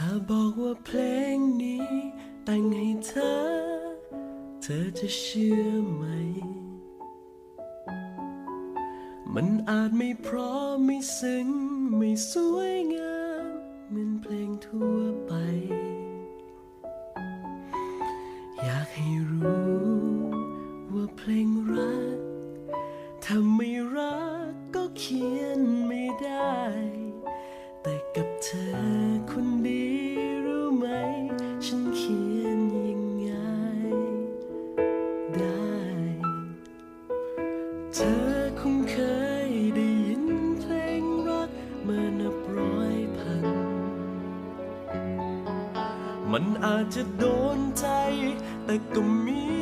ถ้าบอกว่าเพลงนี้ แต่งให้เธอ เธอจะเชื่อไหม มันอาจไม่เพราะไม่ซึ้งไม่สวยงามเหมือนเพลงทั่วไป อยากให้รู้ ว่าเพลงรักถ้าไม่รักก็เขียน เธอคงเคยได้ยินเพลงรักมานับร้อยพัน มันอาจจะโดนใจ แต่ก็มี